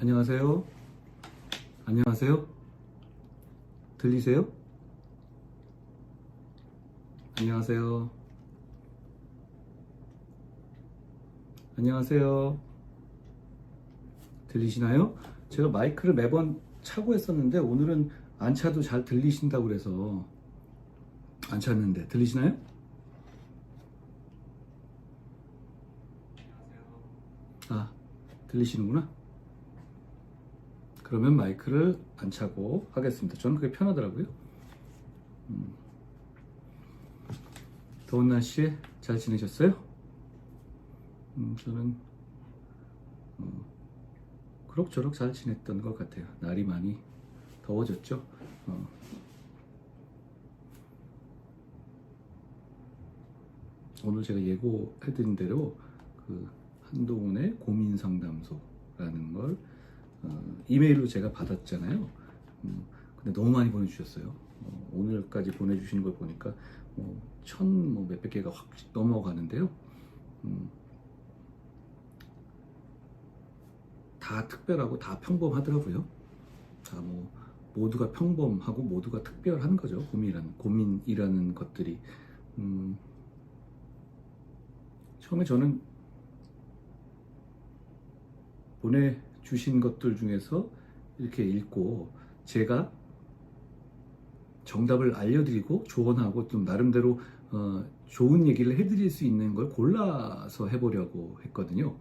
안녕하세요. 안녕하세요. 들리세요? 안녕하세요. 안녕하세요. 들리시나요? 제가 마이크를 매번 차고 했었는데 오늘은 안 차도 잘 들리신다고 그래서 안 찼는데 들리시나요? 아, 들리시는구나. 그러면 마이크를 안 차고 하겠습니다. 저는 그게 편하더라고요. 음. 더운 날씨에 잘 지내셨어요? 음, 저는 어, 그럭저럭 잘 지냈던 것 같아요. 날이 많이 더워졌죠. 어. 오늘 제가 예고해드린 대로 그 한동훈의 고민 상담소라는 걸 어, 이메일로 제가 받았잖아요. 음, 근데 너무 많이 보내주셨어요. 어, 오늘까지 보내주시는 걸 보니까 뭐, 천, 뭐 몇백 개가 확 넘어가는데요. 음, 다 특별하고 다 평범하더라고요. 다 뭐 모두가 평범하고 모두가 특별한 거죠. 고민이라는 고민이라는 것들이. 음, 처음에 저는 보내 주신 것들 중에서 이렇게 읽고 제가 정답을 알려드리고 조언하고 좀 나름대로 어, 좋은 얘기를 해드릴 수 있는 걸 골라서 해보려고 했거든요.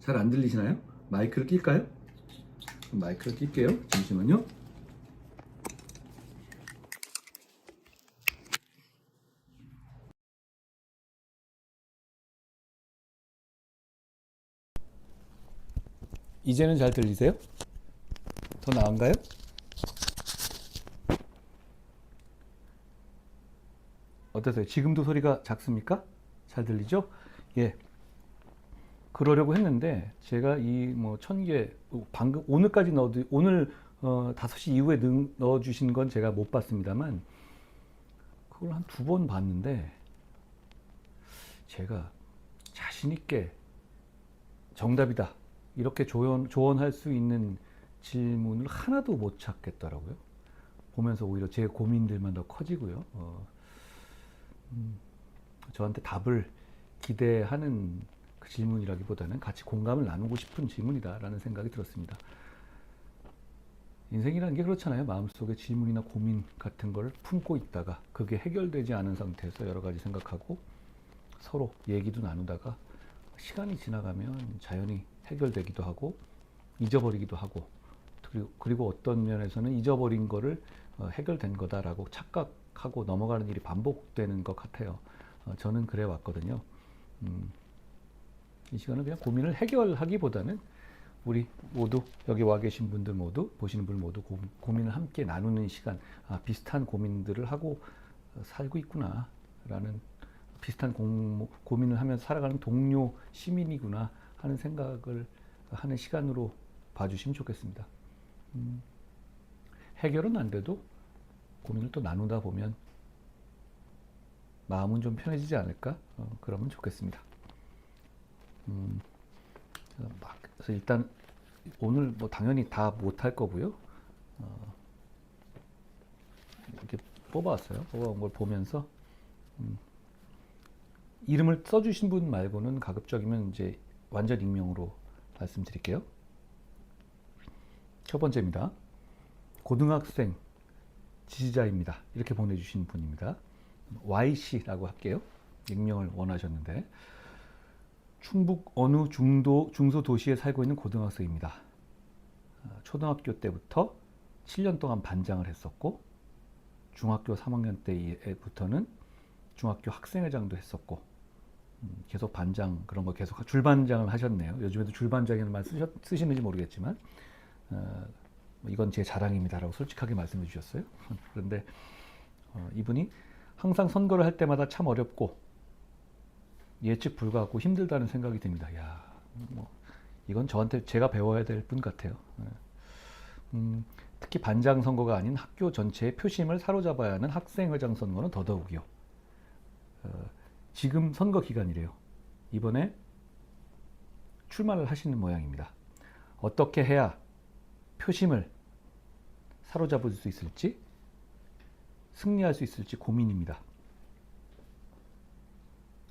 잘 안 들리시나요? 마이크를 낄까요? 마이크를 낄게요. 잠시만요. 이제는 잘 들리세요? 더 나은가요? 어떠세요? 지금도 소리가 작습니까? 잘 들리죠? 예. 그러려고 했는데 제가 이 뭐 천 개 방금 오늘까지 넣어도 오늘 어, 5시 이후에 넣어 주신 건 제가 못 봤습니다만 그걸 한 두 번 봤는데 제가 자신 있게 정답이다 이렇게 조언, 조언할 수 있는 질문을 하나도 못 찾겠더라고요. 보면서 오히려 제 고민들만 더 커지고요. 어, 음, 저한테 답을 기대하는 그 질문이라기보다는 같이 공감을 나누고 싶은 질문이다라는 생각이 들었습니다. 인생이라는 게 그렇잖아요. 마음속에 질문이나 고민 같은 걸 품고 있다가 그게 해결되지 않은 상태에서 여러 가지 생각하고 서로 얘기도 나누다가 시간이 지나가면 자연히 해결되기도 하고 잊어버리기도 하고 그리고, 그리고 어떤 면에서는 잊어버린 거를 어, 해결된 거다라고 착각하고 넘어가는 일이 반복되는 것 같아요. 어, 저는 그래 왔거든요. 음, 이 시간은 그냥 고민을 해결하기보다는 우리 모두 여기 와 계신 분들 모두 보시는 분 모두 고, 고민을 함께 나누는 시간 아, 비슷한 고민들을 하고 살고 있구나라는 비슷한 공, 고민을 하면서 살아가는 동료 시민이구나 하는 생각을 하는 시간으로 봐주시면 좋겠습니다. 음, 해결은 안 돼도 고민을 또 나누다 보면 마음은 좀 편해지지 않을까? 어, 그러면 좋겠습니다. 음, 막, 그래서 일단 오늘 뭐 당연히 다 못할 거고요. 어, 이렇게 뽑아왔어요. 뽑아온 걸 보면서 음, 이름을 써주신 분 말고는 가급적이면 이제 완전 익명으로 말씀드릴게요. 첫 번째입니다. 고등학생 지지자입니다. 이렇게 보내주신 분입니다. Y씨라고 할게요. 익명을 원하셨는데 충북 어느 중도 중소 도시에 살고 있는 고등학생입니다. 어, 초등학교 때부터 7년 동안 반장을 했었고 중학교 3학년 때부터는 중학교 학생회장도 했었고 음, 계속 반장 그런 거 계속 줄반장을 하셨네요. 요즘에도 줄반장이라는 말 쓰셨, 쓰시는지 모르겠지만 어, 뭐 이건 제 자랑입니다라고 솔직하게 말씀해 주셨어요. 그런데 어, 이분이 항상 선거를 할 때마다 참 어렵고 예측 불가하고 힘들다는 생각이 듭니다. 야, 뭐 이건 저한테 제가 배워야 될 분 같아요. 네. 음, 특히 반장 선거가 아닌 학교 전체의 표심을 사로잡아야 하는 학생회장 선거는 더더욱이요. 어, 지금 선거 기간이래요. 이번에 출마를 하시는 모양입니다. 어떻게 해야 표심을 사로잡을 수 있을지 승리할 수 있을지 고민입니다.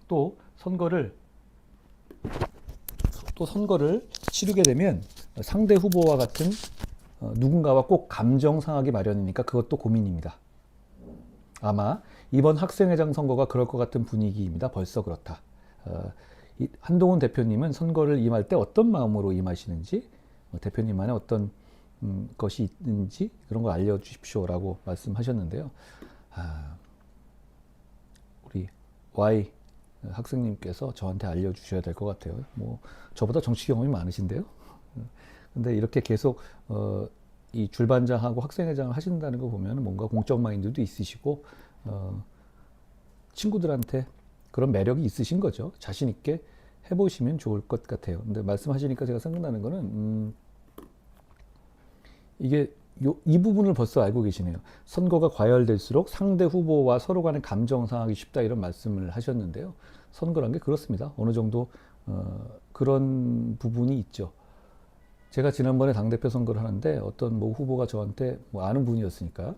또 선거를 또 선거를 치르게 되면 상대 후보와 같은 어, 누군가와 꼭 감정 상하기 마련이니까 그것도 고민입니다. 아마 이번 학생회장 선거가 그럴 것 같은 분위기입니다. 벌써 그렇다. 어, 이 한동훈 대표님은 선거를 임할 때 어떤 마음으로 임하시는지 어, 대표님만의 어떤 음, 것이 있는지 그런 걸 알려주십시오라고 말씀하셨는데요. 아, 우리 Y 학생님께서 저한테 알려주셔야 될 것 같아요. 뭐 저보다 정치 경험이 많으신데요. 근데 이렇게 계속 어, 이 줄반장하고 학생회장을 하신다는 거 보면 뭔가 공적 마인드도 있으시고 어, 친구들한테 그런 매력이 있으신 거죠. 자신 있게 해보시면 좋을 것 같아요. 근데 말씀하시니까 제가 생각나는 거는 음, 이게 요, 이 부분을 벌써 알고 계시네요. 선거가 과열될수록 상대 후보와 서로 간의 감정 상하기 쉽다 이런 말씀을 하셨는데요. 선거란 게 그렇습니다. 어느 정도 어, 그런 부분이 있죠. 제가 지난번에 당대표 선거를 하는데 어떤 뭐 후보가 저한테 뭐 아는 분이었으니까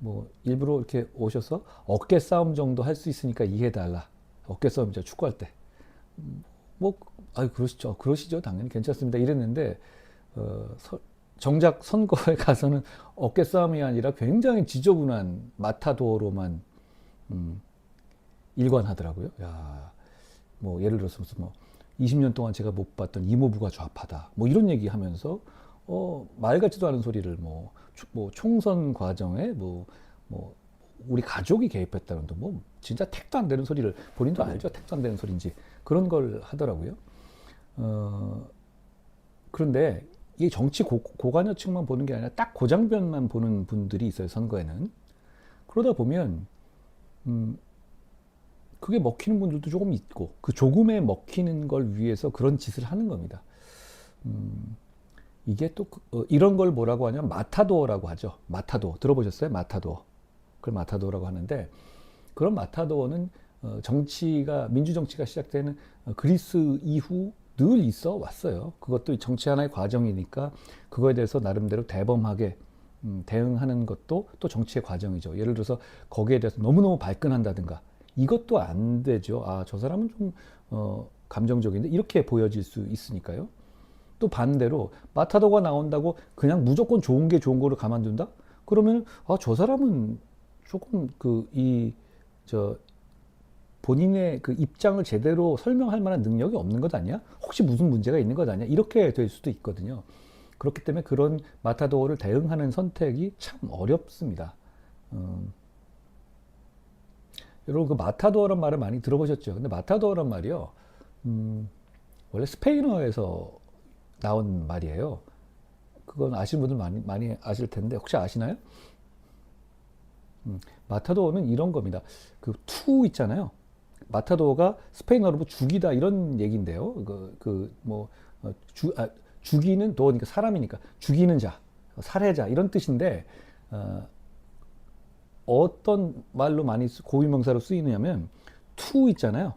뭐 일부러 이렇게 오셔서 어깨 싸움 정도 할 수 있으니까 이해해달라. 어깨 싸움이죠. 축구할 때. 음, 뭐, 아 그러시죠. 그러시죠. 당연히 괜찮습니다. 이랬는데, 어, 서, 정작 선거에 가서는 어깨 싸움이 아니라 굉장히 지저분한 마타도로만, 음, 일관하더라고요. 야, 뭐, 예를 들어서 무슨 뭐, 20년 동안 제가 못 봤던 이모부가 좌파다. 뭐 이런 얘기 하면서, 어, 말 같지도 않은 소리를 뭐, 추- 뭐 총선 과정에 뭐, 뭐, 우리 가족이 개입했다는 또 뭐, 진짜 택도 안 되는 소리를 본인도 알죠. 택도 안 되는 소리인지. 그런 걸 하더라고요. 어, 그런데 이 정치 고, 고관여층만 보는 게 아니라 딱 고장변만 보는 분들이 있어요. 선거에는. 그러다 보면, 음, 그게 먹히는 분들도 조금 있고 그 조금에 먹히는 걸 위해서 그런 짓을 하는 겁니다. 음, 이게 또 그- 어, 이런 걸 뭐라고 하냐면 마타도어라고 하죠. 마타도어 들어보셨어요? 마타도어. 그걸 마타도어라고 하는데 그런 마타도어는 어, 정치가 민주 정치가 시작되는 어, 그리스 이후 늘 있어 왔어요. 그것도 정치 하나의 과정이니까 그거에 대해서 나름대로 대범하게 음, 대응하는 것도 또 정치의 과정이죠. 예를 들어서 거기에 대해서 너무너무 발끈한다든가 이것도 안 되죠. 아, 저 사람은 좀, 어, 감정적인데 이렇게 보여질 수 있으니까요. 또 반대로 마타도가 나온다고 그냥 무조건 좋은 게 좋은 거를 가만둔다? 그러면, 아, 저 사람은 조금 그, 이, 저, 본인의 그 입장을 제대로 설명할 만한 능력이 없는 것 아니야? 혹시 무슨 문제가 있는 것 아니야? 이렇게 될 수도 있거든요. 그렇기 때문에 그런 마타도어를 대응하는 선택이 참 어렵습니다. 음, 여러분 그 마타도어란 말을 많이 들어보셨죠? 근데 마타도어란 말이요, 음, 원래 스페인어에서 나온 말이에요. 그건 아시는 분들 많이 많이 아실 텐데 혹시 아시나요? 음, 마타도어는 이런 겁니다. 그 투 있잖아요. 마타도어가 스페인어로 뭐 죽이다 이런 얘기인데요. 그그뭐 주, 아, 죽이는 도니까 사람이니까 죽이는 자, 살해자 이런 뜻인데 어, 어떤 말로 많이 쓰- 고유명사로 쓰이느냐면 투 있잖아요.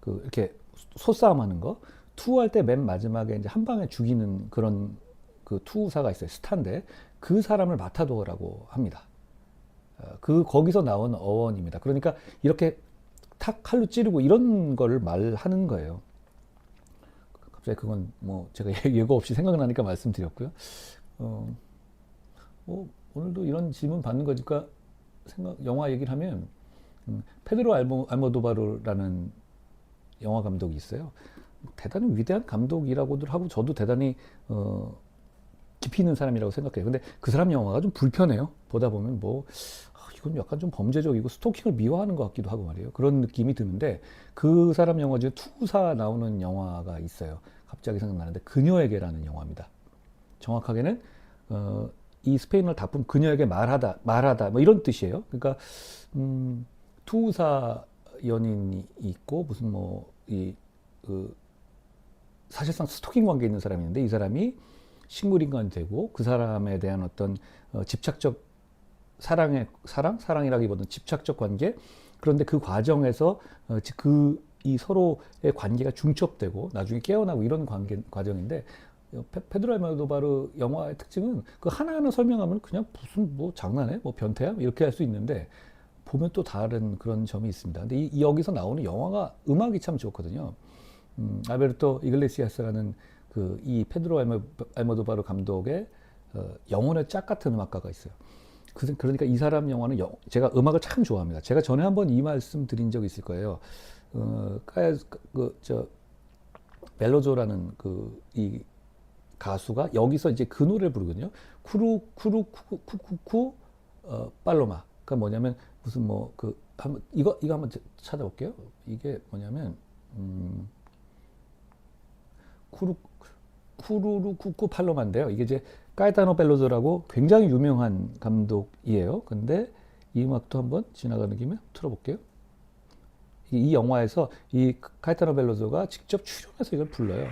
그 이렇게 소싸움 하는 거. 투할 때 맨 마지막에 이제 한 방에 죽이는 그런 그 투사가 있어요. 스타인데 그 사람을 마타도어라고 합니다. 어, 그 거기서 나온 어원입니다. 그러니까 이렇게 탁 칼로 찌르고 이런 거를 말하는 거예요. 갑자기 그건 뭐 제가 예- 예고 없이 생각나니까 말씀드렸고요. 어, 뭐 오늘도 이런 질문 받는 거니까 생각 영화 얘기를 하면 음, 페드로 알모, 알모도바르라는 영화 감독이 있어요. 대단히 위대한 감독이라고들 하고 저도 대단히 어, 깊이 있는 사람이라고 생각해요. 근데 그 사람 영화가 좀 불편해요. 보다 보면 뭐 아, 이건 약간 좀 범죄적이고 스토킹을 미화하는 것 같기도 하고 말이에요. 그런 느낌이 드는데 그 사람 영화 중에 투사 나오는 영화가 있어요. 갑자기 생각나는데 그녀에게라는 영화입니다. 정확하게는 어, 이 스페인어를 다 보면 그녀에게 말하다, 말하다 뭐 이런 뜻이에요. 그러니까 음, 투사 연인이 있고 무슨 뭐 이 그 사실상 스토킹 관계에 있는 사람이 있는데 이 사람이 식물인간이 되고 그 사람에 대한 어떤 어, 집착적 사랑의 사랑 사랑이라기보다는 집착적 관계 그런데 그 과정에서 어, 그 이 서로의 관계가 중첩되고 나중에 깨어나고 이런 관계 과정인데 어, 페- 페드로 알모도바르 영화의 특징은 그 하나하나 설명하면 그냥 무슨 뭐 장난해 뭐 변태야 이렇게 할 수 있는데 보면 또 다른 그런 점이 있습니다. 근데 이, 이 여기서 나오는 영화가 음악이 참 좋거든요. 음, 알베르토 이글레시아스라는 그 이 페드로 알모, 알모도바르 감독의 어, 영혼의 짝 같은 음악가가 있어요. 그, 그러니까 이 사람 영화는 영- 제가 음악을 참 좋아합니다. 제가 전에 한번 이 말씀 드린 적이 있을 거예요. 어, 까야 그저 멜로조라는 그 이 가수가 여기서 이제 그 노래를 부르거든요. 쿠루 쿠루 쿠쿠쿠쿠 어, 팔로마. 그러니까 뭐냐면 무슨 뭐 그 한번 이거 이거 한번 찾아볼게요. 이게 뭐냐면 음, 쿠루 쿠루루 쿠쿠 팔로마인데요. 이게 이제 까에타노 벨로조라고 굉장히 유명한 감독이에요. 근데 이 음악도 한번 지나가는 김에 틀어볼게요. 이, 이 영화에서 이 카에타노 벨로조가 직접 출연해서 이걸 불러요.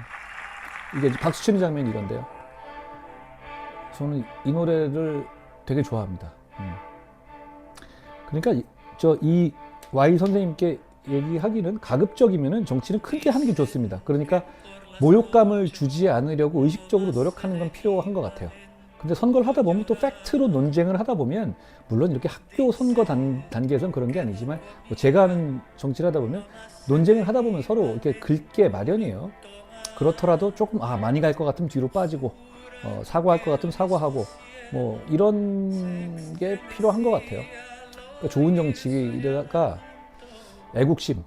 이게 이제 박수 치는 장면이 이건데요. 저는 이 노래를 되게 좋아합니다. 음. 그러니까 저 이 Y 선생님께 얘기하기는 가급적이면은 정치는 크게 하는 게 좋습니다. 그러니까 모욕감을 주지 않으려고 의식적으로 노력하는 건 필요한 것 같아요. 근데 선거를 하다 보면 또 팩트로 논쟁을 하다 보면 물론 이렇게 학교 선거 단, 단계에선 그런 게 아니지만 뭐 제가 하는 정치를 하다 보면 논쟁을 하다 보면 서로 이렇게 긁게 마련이에요. 그렇더라도 조금 아 많이 갈 것 같으면 뒤로 빠지고 어, 사과할 것 같으면 사과하고 뭐 이런 게 필요한 것 같아요. 그러니까 좋은 정치가 애국심,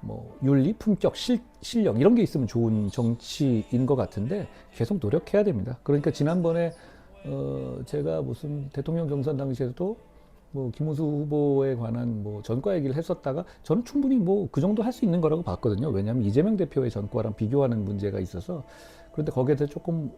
뭐 윤리, 품격, 실, 실력 이런 게 있으면 좋은 정치인 것 같은데 계속 노력해야 됩니다. 그러니까 지난번에 어 제가 무슨 대통령 경선 당시에도 뭐 김호수 후보에 관한 뭐 전과 얘기를 했었다가 저는 충분히 뭐 그 정도 할 수 있는 거라고 봤거든요. 왜냐하면 이재명 대표의 전과랑 비교하는 문제가 있어서 그런데 거기에 대해 조금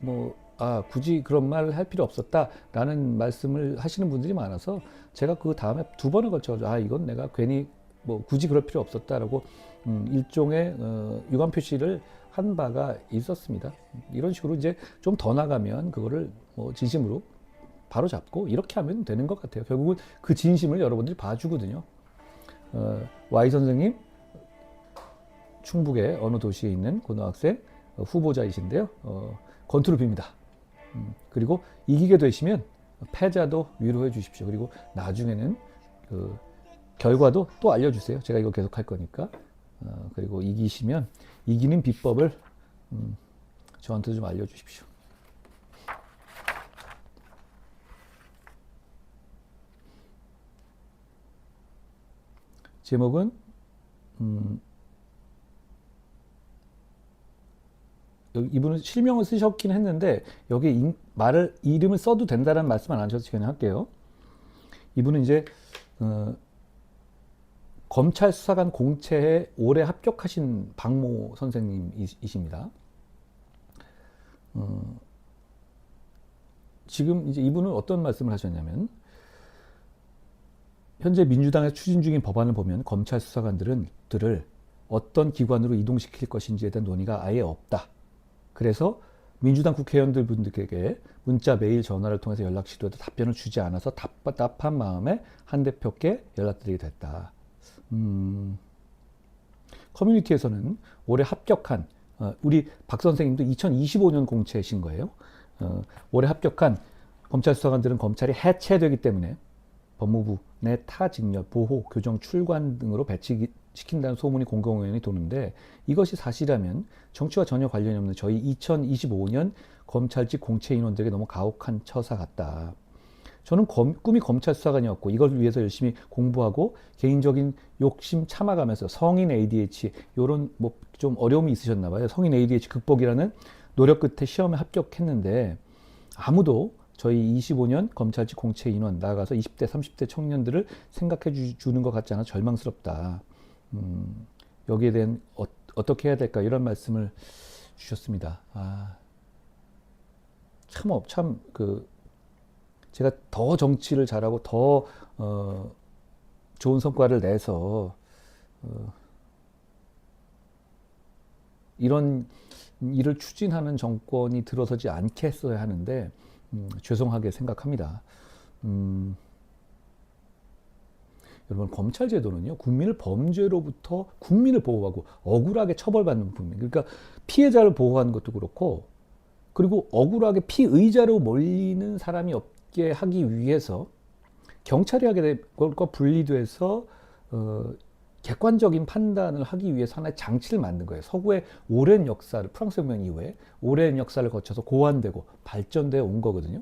뭐, 아, 굳이 그런 말을 할 필요 없었다라는 말씀을 하시는 분들이 많아서 제가 그 다음에 두 번에 걸쳐, 아, 이건 내가 괜히 뭐 굳이 그럴 필요 없었다라고 음, 일종의 어, 유감 표시를 한 바가 있었습니다. 이런 식으로 이제 좀 더 나가면 그거를 뭐 진심으로 바로 잡고 이렇게 하면 되는 것 같아요. 결국은 그 진심을 여러분들이 봐주거든요. 어, Y 선생님, 충북의 어느 도시에 있는 고등학생 어, 후보자이신데요. 어, 건투를 빕니다. 음, 그리고 이기게 되시면 패자도 위로해 주십시오. 그리고 나중에는 그 결과도 또 알려주세요. 제가 이거 계속 할 거니까. 어, 그리고 이기시면 이기는 비법을 음, 저한테 좀 알려주십시오. 제목은 음, 이분은 실명을 쓰셨긴 했는데 여기 인- 말을 이름을 써도 된다는 말씀 안 하셔서 그냥 할게요. 이분은 이제 어, 검찰 수사관 공채에 올해 합격하신 박모 선생님이십니다. 어, 지금 이제 이분은 어떤 말씀을 하셨냐면 현재 민주당에서 추진 중인 법안을 보면 검찰 수사관들은 들을 어떤 기관으로 이동시킬 것인지에 대한 논의가 아예 없다. 그래서 민주당 국회의원들 분들에게 문자, 메일, 전화를 통해서 연락 시도해도 답변을 주지 않아서 답답한 마음에 한 대표께 연락드리게 됐다. 음, 커뮤니티에서는 올해 합격한 어, 우리 박 선생님도 2025년 공채신 거예요. 어, 올해 합격한 검찰 수사관들은 검찰이 해체되기 때문에 법무부 내 타직렬, 보호, 교정, 출관 등으로 배치시킨다는 소문이 공공연히 도는데 이것이 사실이라면 정치와 전혀 관련이 없는 저희 2025년 검찰직 공채 인원들에게 너무 가혹한 처사 같다. 저는 검- 꿈이 검찰 수사관이었고 이걸 위해서 열심히 공부하고 개인적인 욕심 참아가면서 성인 ADH 이런 뭐 좀 어려움이 있으셨나 봐요. 성인 ADH 극복이라는 노력 끝에 시험에 합격했는데 아무도 저희 25년 검찰직 공채 인원 나가서 20대 30대 청년들을 생각해 주, 주는 것 같지 않아 절망스럽다. 음, 여기에 대한 어, 어떻게 해야 될까 이런 말씀을 주셨습니다. 아, 참, 어, 참, 그, 제가 더 정치를 잘하고 더, 어, 좋은 성과를 내서, 어, 이런 일을 추진하는 정권이 들어서지 않게 했어야 하는데, 음, 죄송하게 생각합니다. 음, 여러분 검찰 제도는요 국민을 범죄로부터 국민을 보호하고 억울하게 처벌받는 국민 그러니까 피해자를 보호하는 것도 그렇고 그리고 억울하게 피의자로 몰리는 사람이 없게 하기 위해서 경찰이 하게 될 것과 분리돼서 어, 객관적인 판단을 하기 위해서 하나의 장치를 만든 거예요. 서구의 오랜 역사를 프랑스 혁명 이후에 오랜 역사를 거쳐서 고안되고 발전되어 온 거거든요.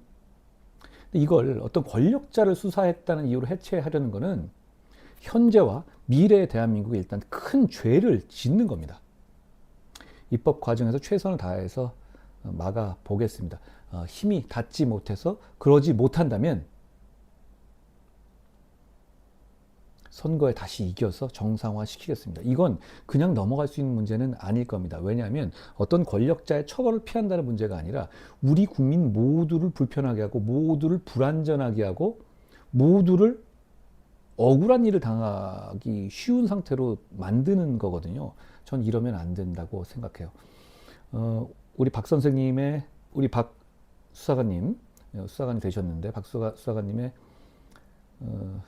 이걸 어떤 권력자를 수사했다는 이유로 해체하려는 거는 현재와 미래의 대한민국에 일단 큰 죄를 짓는 겁니다. 입법 과정에서 최선을 다해서 어, 막아 보겠습니다. 어, 힘이 닿지 못해서 그러지 못한다면 선거에 다시 이겨서 정상화 시키겠습니다. 이건 그냥 넘어갈 수 있는 문제는 아닐 겁니다. 왜냐하면 어떤 권력자의 처벌을 피한다는 문제가 아니라 우리 국민 모두를 불편하게 하고 모두를 불안전하게 하고 모두를 억울한 일을 당하기 쉬운 상태로 만드는 거거든요. 전 이러면 안 된다고 생각해요. 어, 우리 박 선생님의 우리 박 수사관님 어, 수사관이 되셨는데 박 수사, 수사관님의 어,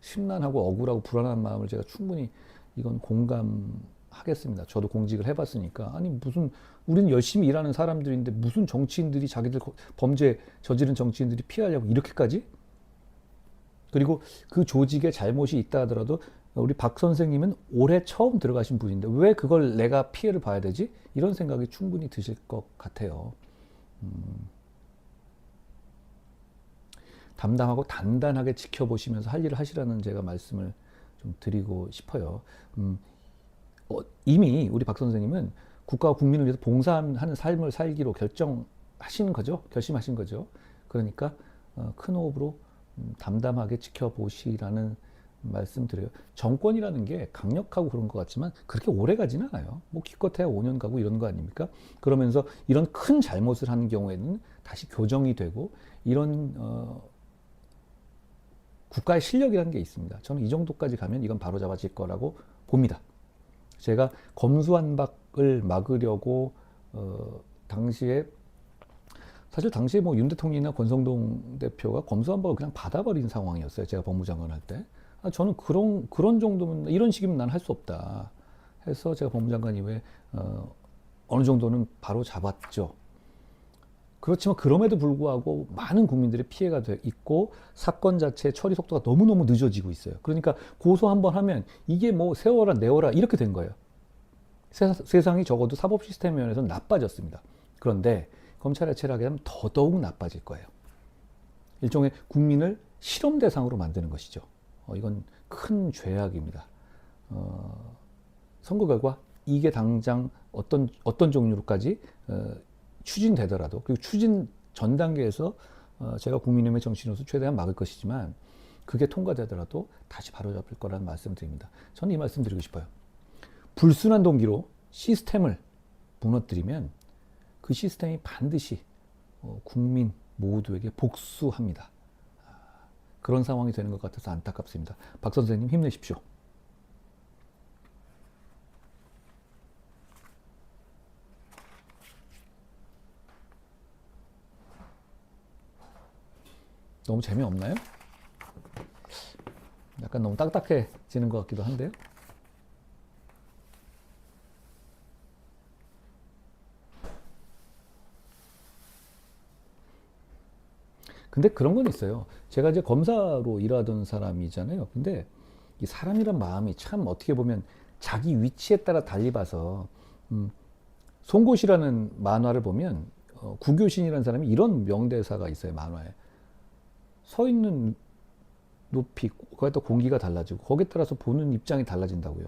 심란하고 억울하고 불안한 마음을 제가 충분히 이건 공감하겠습니다. 저도 공직을 해봤으니까 아니 무슨 우리는 열심히 일하는 사람들인데 무슨 정치인들이 자기들 범죄 저지른 정치인들이 피하려고 이렇게까지 그리고 그 조직에 잘못이 있다 하더라도 우리 박 선생님은 올해 처음 들어가신 분인데 왜 그걸 내가 피해를 봐야 되지? 이런 생각이 충분히 드실 것 같아요. 음. 담담하고 단단하게 지켜보시면서 할 일을 하시라는 제가 말씀을 좀 드리고 싶어요. 음, 어, 이미 우리 박 선생님은 국가와 국민을 위해서 봉사하는 삶을 살기로 결정하신 거죠. 결심하신 거죠. 그러니까 어, 큰 호흡으로 음, 담담하게 지켜보시라는 말씀 드려요. 정권이라는 게 강력하고 그런 것 같지만 그렇게 오래 가지는 않아요. 뭐 기껏해야 5년 가고 이런 거 아닙니까? 그러면서 이런 큰 잘못을 하는 경우에는 다시 교정이 되고 이런 어, 국가의 실력이라는 게 있습니다. 저는 이 정도까지 가면 이건 바로 잡아질 거라고 봅니다. 제가 검수한박을 막으려고 어, 당시에 사실 당시에 뭐 윤 대통령이나 권성동 대표가 검수한박을 그냥 받아버린 상황이었어요. 제가 법무장관 할 때. 아, 저는 그런 그런 정도면 이런 식이면 난 할 수 없다. 해서 제가 법무장관 이후에 어, 어느 정도는 바로 잡았죠. 그렇지만 그럼에도 불구하고 많은 국민들의 피해가 돼 있고 사건 자체 처리 속도가 너무너무 늦어지고 있어요. 그러니까 고소 한번 하면 이게 뭐 세워라 내워라 이렇게 된 거예요. 세상 이 적어도 사법 시스템 면에서 나빠졌습니다. 그런데 검찰의 체락이 하면 더더욱 나빠질 거예요. 일종의 국민을 실험 대상으로 만드는 것이죠. 어, 이건 큰 죄악입니다. 어, 선거 결과 이게 당장 어떤 어떤 종류로까지 어, 추진되더라도 그리고 추진 전 단계에서 어, 제가 국민의힘의 정치인으로서 최대한 막을 것이지만 그게 통과되더라도 다시 바로잡을 거라는 말씀을 드립니다. 저는 이 말씀 드리고 싶어요. 불순한 동기로 시스템을 무너뜨리면 그 시스템이 반드시 어, 국민 모두에게 복수합니다. 아, 그런 상황이 되는 것 같아서 안타깝습니다. 박 선생님 힘내십시오. 너무 재미없나요? 약간 너무 딱딱해지는 것 같기도 한데요. 근데 그런 건 있어요. 제가 이제 검사로 일하던 사람이잖아요. 근데 이 사람이란 마음이 참 어떻게 보면 자기 위치에 따라 달리 봐서 음, 송곳이라는 만화를 보면 어, 구교신이라는 사람이 이런 명대사가 있어요 만화에 서 있는 높이, 거기에 또 공기가 달라지고 거기에 따라서 보는 입장이 달라진다고요.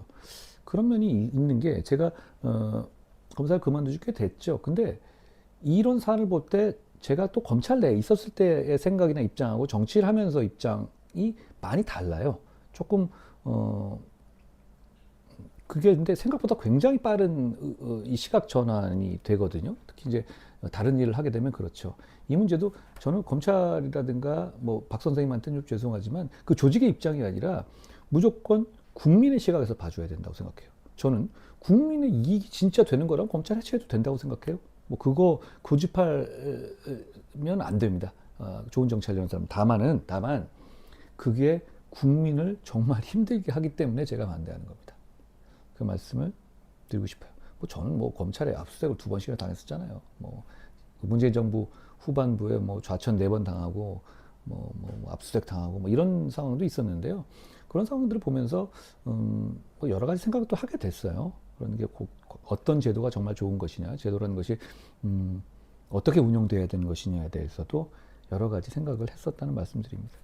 그런 면이 있는 게 제가 어, 검사를 그만두지 꽤 됐죠. 근데 이런 사안을 볼 때 제가 또 검찰 내에 있었을 때의 생각이나 입장하고 정치를 하면서 입장이 많이 달라요. 조금 어 그게 근데 생각보다 굉장히 빠른 어, 이 시각 전환이 되거든요. 특히 이제 다른 일을 하게 되면 그렇죠. 이 문제도 저는 검찰이라든가 뭐 박 선생님한테는 좀 죄송하지만 그 조직의 입장이 아니라 무조건 국민의 시각에서 봐줘야 된다고 생각해요. 저는 국민의 이익이 진짜 되는 거라면 검찰 해체해도 된다고 생각해요. 뭐 그거 고집하면 안 됩니다. 어, 좋은 정치하려는 사람. 다만은 다만 그게 국민을 정말 힘들게 하기 때문에 제가 반대하는 겁니다. 그 말씀을 드리고 싶어요. 뭐 저는 뭐 검찰에 압수수색을 두 번씩이나 당했었잖아요. 뭐 문재인 정부 후반부에 뭐 좌천 네 번 당하고 뭐, 뭐, 뭐 압수수색 당하고 뭐 이런 상황도 있었는데요. 그런 상황들을 보면서 음, 뭐 여러 가지 생각을 또 하게 됐어요. 그런 게 고- 어떤 제도가 정말 좋은 것이냐, 제도라는 것이 음, 어떻게 운영돼야 되는 것이냐에 대해서도 여러 가지 생각을 했었다는 말씀드립니다.